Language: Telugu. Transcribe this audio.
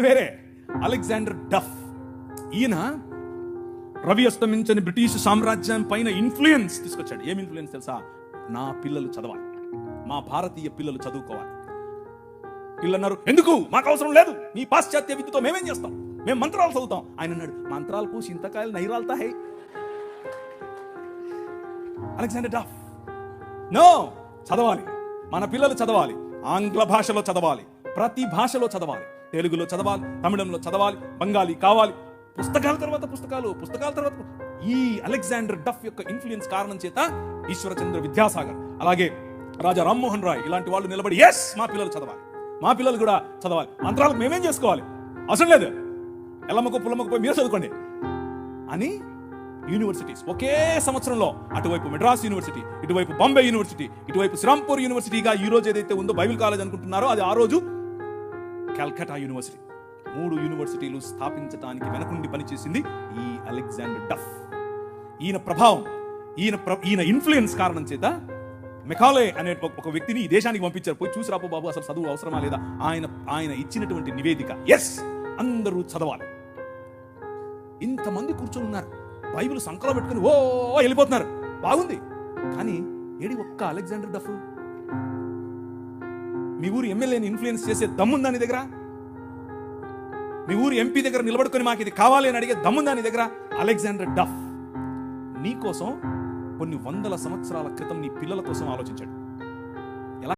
వేరే. Alexander Duff. ఈయన రవి అస్తమించని బ్రిటిష్ సామ్రాజ్యం పైన ఇన్ఫ్లుయెన్స్ తీసుకొచ్చాడు. ఏం ఇన్ఫ్లుయెన్స్ తెలుసా? నా పిల్లలు చదవాలి. మా భారతీయ పిల్లలు చదువుకోవాలి. పిల్లలు అన్నారు ఎందుకు? మాకు అవసరం లేదు. మీ పాశ్చాత్య విద్యతో మేమేం చేస్తాం? మేము మంత్రాలు చదువుతాం. ఆయన అన్నాడు మంత్రాలకు చింతకాయలు నైరాలతా హై. Alexander Duff. నో చదవాలి. మన పిల్లలు చదవాలి. ఆంగ్ల భాషలో చదవాలి. ప్రతి భాషలో చదవాలి. తెలుగులో చదవాలి తమిళంలో చదవాలి బెంగాలీ కావాలి. పుస్తకాల తర్వాత పుస్తకాలు పుస్తకాల తర్వాత ఈ అలెగ్జాండర్ డఫ్ యొక్క ఇన్ఫ్లుయెన్స్ కారణం చేత ఈశ్వరచంద్ర విద్యాసాగర్ అలాగే రాజా రామ్మోహన్ రాయ్ ఇలాంటి వాళ్ళు నిలబడి ఎస్ మా పిల్లలు చదవాలి. మా పిల్లలు కూడా చదవాలి. మంత్రాలకు మేమేం చేసుకోవాలి? అవసరం లేదు. ఎల్లమ్మకు పుల్లమ్మకు పోయి మీరు చదువుకోండి. అని యూనివర్సిటీస్ ఒకే సంవత్సరంలో అటువైపు మెడ్రాస్ యూనివర్సిటీ ఇటువైపు బాంబే యూనివర్సిటీ ఇటువైపు శ్రీరాంపూర్ యూనివర్సిటీగా ఈ రోజు ఏదైతే ఉందో బైబిల్ కాలేజ్ అనుకుంటున్నారో అది ఆ రోజు కల్కటా యూనివర్సిటీ. మూడు యూనివర్సిటీలు స్థాపించడానికి వెనకుండి పనిచేసింది ఈ అలెగ్జాండర్ డఫ్. ఈయన ప్రభావం ఈయన ప్ర- ఈయన ఇన్ఫ్లుయెన్స్ కారణం చేత మెకాలే అనే ఒక- ఒక వ్యక్తిని ఈ దేశానికి పంపించారు. పోయి చూసి రాపో బాబు అసలు చదువు అవసరమా లేదా? ఆయన ఆయన ఇచ్చినటువంటి నివేదిక. ఎస్ అందరూ చదవాలి. ఇంతమంది కూర్చొని ఉన్నారు బైబిల్ సంకలం పెట్టుకుని ఓ వెళ్ళిపోతున్నారు. బాగుంది. కానీ ఏడి ఒక్క అలెగ్జాండర్ డఫ్? మీ ఊరు ఎమ్మెల్యేని ఇన్ఫ్లుయెన్స్ చేసే దమ్ముందా నీ దగ్గర? మీ ఊరు ఎంపీ దగ్గర నిలబడుకొని మాకు ఇది కావాలి అని అడిగే దమ్ముందా నీ దగ్గర? Alexander Duff. నీ కోసం కొన్ని వందల సంవత్సరాల క్రితం నీ పిల్లల కోసం ఆలోచించాడు.